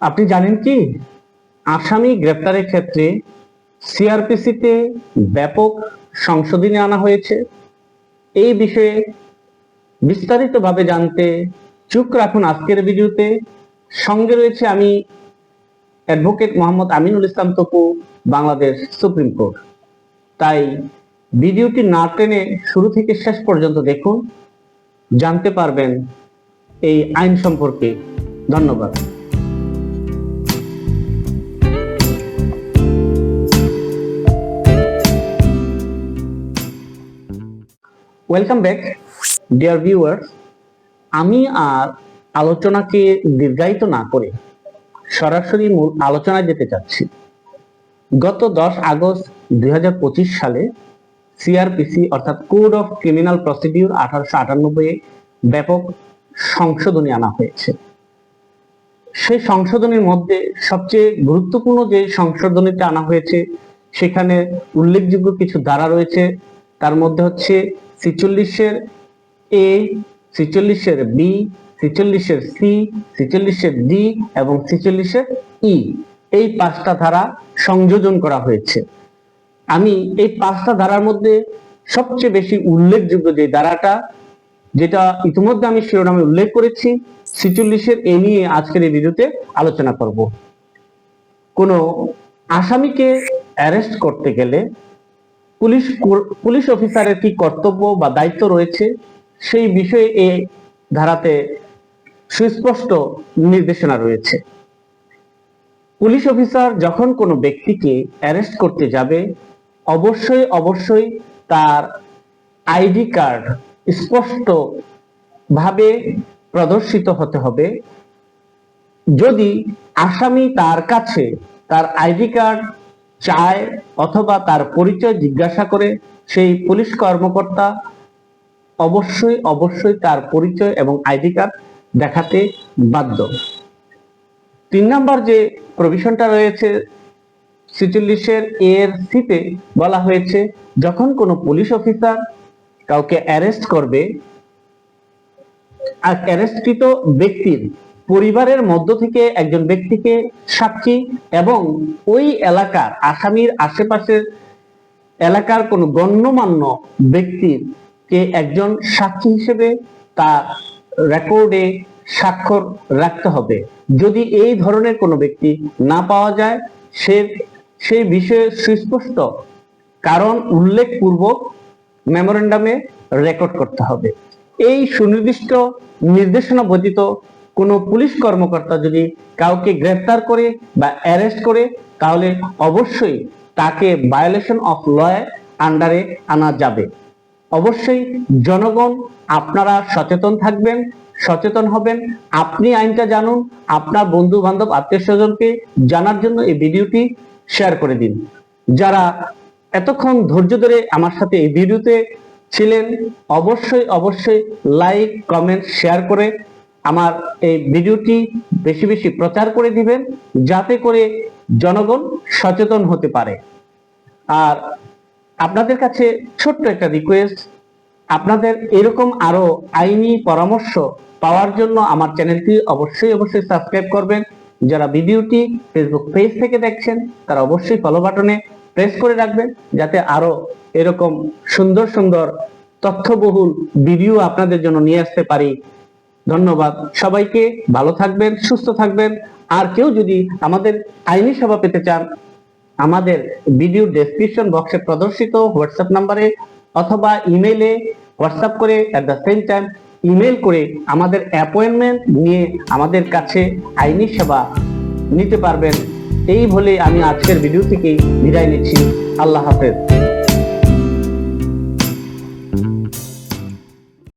আপনি জানেন কি? আসামি গ্রেপ্তারের ক্ষেত্রে সিআরপিসিতে ব্যাপক সংশোধনী আনা হয়েছে। এই বিষয়ে বিস্তারিতভাবে জানতে চুপ রাখুন আজকের ভিডিওতে। সঙ্গে রয়েছে আমি advocate Mohammad Aminul Islam Tapu, Bangladesh supreme court. তাই ভিডিওটি না টেনে শুরু থেকে শেষ পর্যন্ত দেখুন, জানতে পারবেন এই আইন সম্পর্কে। ধন্যবাদ। ওয়েলকাম ব্যাক ডিয়ার ভিউয়ার্স আমি আর আলোচনাকে দীর্ঘায়িত না করে সরাসরি মূল আলোচনায় যেতে চাচ্ছি। গত দশ আগস্ট দুই সালে সিআরপিসি অর্থাৎ কোড অফ ক্রিমিনাল প্রসিডিউর আঠারোশো আটানব্বই ব্যাপক সংশোধনী আনা হয়েছে। সেই সংশোধনীর মধ্যে সবচেয়ে গুরুত্বপূর্ণ যে সংশোধনীটা আনা হয়েছে, সেখানে উল্লেখযোগ্য কিছু ধারা রয়েছে। তার মধ্যে হচ্ছে ছিচল্লিশের এ ছিচল্লিশের বি ছিচল্লিশের সি ডি এবং ই এই পাঁচটা ধারা সংযোজন করা হয়েছে। আমি এই পাঁচটা ধারার মধ্যে সবচেয়ে বেশি উল্লেখযোগ্য যে ধারাটা, যেটা ইতিমধ্যে আমি শিরোনামে উল্লেখ করেছি, ছিচল্লিশের এ নিয়ে আজকের এই ভিডিওতে আলোচনা করব। কোন আসামিকে অ্যারেস্ট করতে গেলে পুলিশ পুলিশ অফিসারের কি কর্তব্য বা দায়িত্ব রয়েছে সেই বিষয়ে এই ধারাতে সুস্পষ্ট নির্দেশনা রয়েছে। পুলিশ অফিসার যখন কোনো ব্যক্তিকে অ্যারেস্ট করতে যাবে, অবশ্যই অবশ্যই তার আইডি কার্ড স্পষ্ট ভাবে প্রদর্শিত হতে হবে। যদি আসামি তার কাছে তার আইডি কার্ড চায় অথবা তার পরিচয় জিজ্ঞাসা করে, সেই পুলিশ কর্মকর্তা অবশ্যই অবশ্যই তার পরিচয় এবং আইডি কার্ড দেখাতে বাধ্য। তিন নাম্বার যে প্রভিশনটা রয়েছে, ছিচল্লিশের এর সিতে বলা হয়েছে, যখন কোনো পুলিশ অফিসার কাউকে অ্যারেস্ট করবে, আর অ্যারেস্টকৃত ব্যক্তির পরিবারের মধ্য থেকে একজন ব্যক্তিকে সাক্ষী এবং ওই এলাকার আসামির আশেপাশের এলাকার কোন গণ্যমান্য ব্যক্তির কে একজন সাক্ষী হিসেবে তার রেকর্ডে স্বাক্ষর রাখতে হবে। যদি এই ধরনের কোনো ব্যক্তি না পাওয়া যায়, সে, সেই বিষয়ে সুস্পষ্ট কারণ উল্লেখপূর্বক মেমোরেন্ডামে রেকর্ড করতে হবে। এই সুনির্দিষ্ট নির্দেশনা ব্যতীত কোনো পুলিশ কর্মকর্তা যদি কাউকে গ্রেফতার করে বা অ্যারেস্ট করে, তাহলে অবশ্যই তাকে ভায়োলেশন অফ ল আন্ডারে আনা যাবে। অবশ্যই জনগণ আপনারা সচেতন থাকবেন, সচেতন হবেন, আপনি আইনটা জানুন, আপনার বন্ধু বান্ধব আত্মীয় স্বজনকে জানার জন্য এই ভিডিওটি শেয়ার করে দিন। যারা এতক্ষণ ধৈর্য ধরে আমার সাথে এই ভিডিওতে ছিলেন, অবশ্যই অবশ্যই লাইক কমেন্ট শেয়ার করে আমার এই ভিডিওটি বেশি বেশি প্রচার করে দিবেন, যাতে করে জনগণ সচেতন হতে পারে। আর আপনাদের কাছে ছোট্ট একটা রিকোয়েস্ট আপনাদের এরকম আরও আইনি পরামর্শ পাওয়ার জন্য আমার চ্যানেলটি অবশ্যই অবশ্যই সাবস্ক্রাইব করবেন। যারা ভিডিওটি ফেসবুক পেজ থেকে দেখছেন, তারা অবশ্যই ফলো বাটনে প্রেস করে রাখবেন, যাতে আরও এরকম সুন্দর সুন্দর তথ্যবহুল ভিডিও আপনাদের জন্য নিয়ে আসতে পারি। ধন্যবাদ। সবাইকে ভালো থাকবেন, সুস্থ থাকবেন। আর কেউ যদি আমাদের আইনি সেবা পেতে চান, আমাদের ভিডিও ডেসক্রিপশন বক্সে প্রদর্শিত হোয়াটসঅ্যাপ নাম্বারে অথবা ইমেইলে হোয়াটসঅ্যাপ করে at the same time email করে আমাদের অ্যাপয়েন্টমেন্ট নিয়ে আমাদের কাছে আইনি সেবা নিতে পারবেন। এই বলে আমি আজকের ভিডিও থেকে বিদায় নিচ্ছি। আল্লাহ হাফেজ।